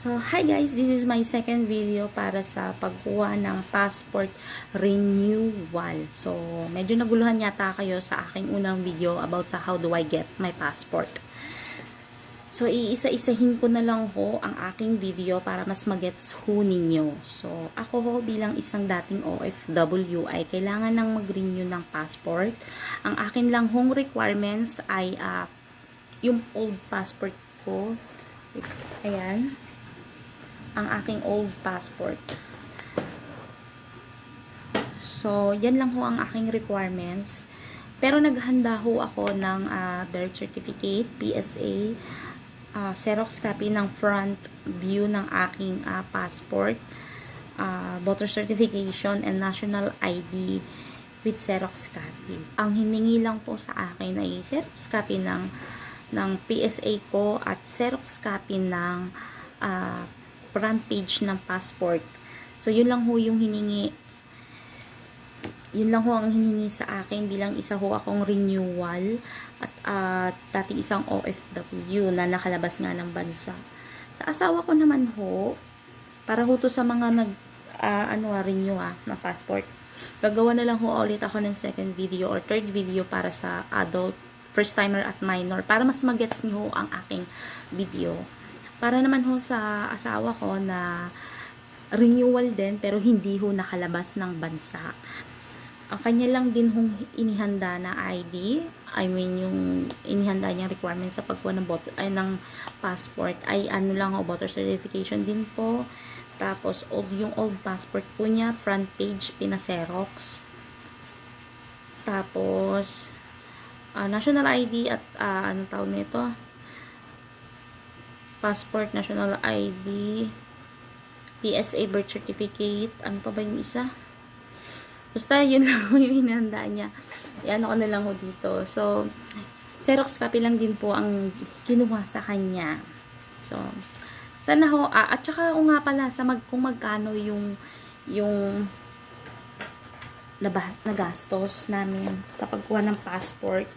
So, hi guys, this is my second video para sa pagkuha ng passport renewal. So, medyo naguluhan yata kayo sa aking unang video about sa how do I get my passport. So, iisa-isahin ko na lang ho ang aking video para mas magets ho ninyo. So, ako ho bilang isang dating OFW ay kailangan ng mag-renew ng passport. Ang akin lang hong requirements ay ah, yung old passport ko. Ayan ang aking old passport. So, yan lang ho ang aking requirements. Pero naghanda ho ako ng ah, birth certificate, PSA, ah, Xerox copy ng front view ng aking ah, passport, ah, voter certification, and national ID with Xerox copy. Ang hiningi lang po sa akin ay Xerox copy ng ng PSA ko at Xerox copy ng ah, front page ng passport. So, yun lang ho yung hiningi. Yun lang ho ang hiningi sa akin bilang isa ho akong renewal at uh, dati isang OFW na nakalabas nga ng bansa. Sa asawa ko naman ho, para ho to sa mga nag, ah, ano, ah, renew ah, na passport. Gagawa na lang ho ulit ako ng second video or third video para sa adult, first timer at minor para mas magets niyo ang aking video. Para naman ho sa asawa ko na renewal din pero hindi ho nakalabas ng bansa. Ang kanya lang din hong inihanda na ID, I mean yung inihanda niyang requirements sa pagkuha ng, voter, ay, ng passport ay ano lang ho, voter certification din po. Tapos old, yung old passport po niya, front page, pina-xerox. Tapos ah, national ID at uh, ano tawag nito? Passport, national ID, PSA birth certificate, ano pa ba yung isa? Basta yun lang yung hinanda niya. Yan ako na lang ho dito. So, Xerox copy lang din po ang kinuha sa kanya. So, sana ho, ah, at saka ako nga pala, sa mag, kung magkano yung, yung labas na gastos namin sa pagkuha ng passport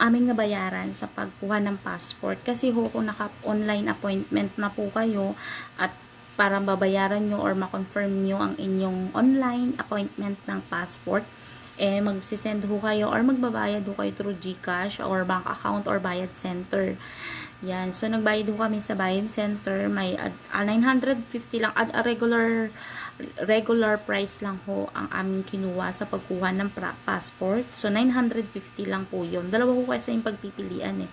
aming nabayaran sa pagkuha ng passport. Kasi ho, kung naka-online appointment na po kayo at para babayaran nyo or ma-confirm nyo ang inyong online appointment ng passport, eh magsisend ho kayo or magbabayad ho kayo through GCash or bank account or bayad center. Yan. So, nagbayad ho kami sa bayad center. May uh, 950 lang. At a regular regular price lang ho ang aming kinuha sa pagkuha ng passport. So, 950 lang po yun. Dalawa ko kasi yung pagpipilian eh.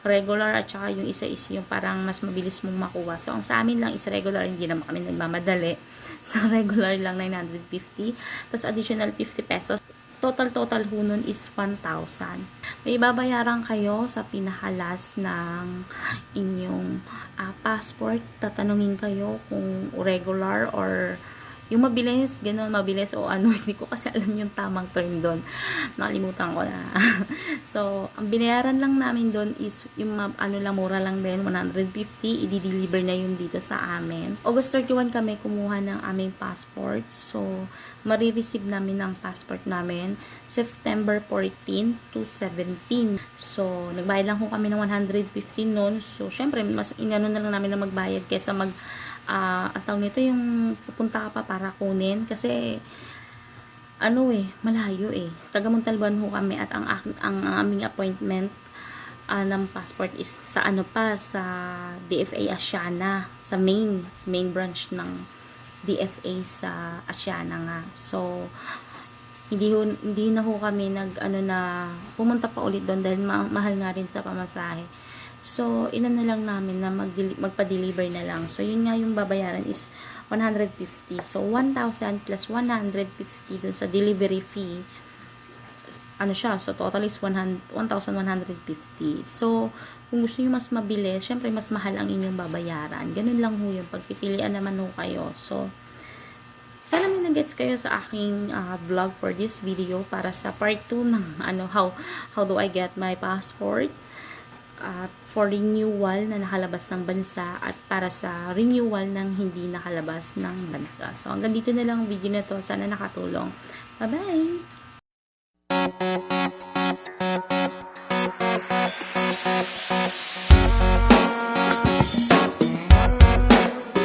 Regular at saka yung isa is yung parang mas mabilis mong makuha. So, ang sa amin lang is regular. Hindi naman kami nagmamadali. So, regular lang 950. Tapos, additional 50 pesos. Total total ho nun is 1,000. May babayaran kayo sa pinakalas ng inyong uh, passport. Tatanungin kayo kung regular or yung mabilis, ganun, mabilis o ano, hindi ko kasi alam yung tamang term doon. Nakalimutan ko na. so, ang binayaran lang namin doon is yung ano lang, mura lang din, 150, i-deliver na yun dito sa amin. August 31 kami kumuha ng aming passport. So, marireceive namin ang passport namin September 14 to 17. So, nagbayad lang ko kami ng 150 noon. So, syempre, mas inano na lang namin na magbayad kaysa mag uh, ang tawag nito yung pupunta ka pa para kunin kasi ano eh, malayo eh. Taga Montalban ho kami at ang, ang, ang aming appointment uh, ng passport is sa ano pa, sa DFA Asiana, sa main, main branch ng DFA sa Asiana nga. So, hindi, ho, hindi na ho kami nag, ano na, pumunta pa ulit doon dahil ma mahal nga rin sa pamasahe. So, inan na lang namin na mag magpa-deliver na lang. So, yun nga yung babayaran is 150. So, 1,000 plus 150 dun sa delivery fee. Ano siya? So, total is 1,150. So, kung gusto nyo mas mabilis, syempre mas mahal ang inyong babayaran. Ganun lang ho yung pagpipilian naman ho kayo. So, sana may nagets kayo sa aking uh, vlog for this video para sa part 2 ng ano, how, how do I get my passport at for renewal na nakalabas ng bansa at para sa renewal ng hindi nakalabas ng bansa. So, hanggang dito na lang ang video na to. Sana nakatulong. Bye-bye!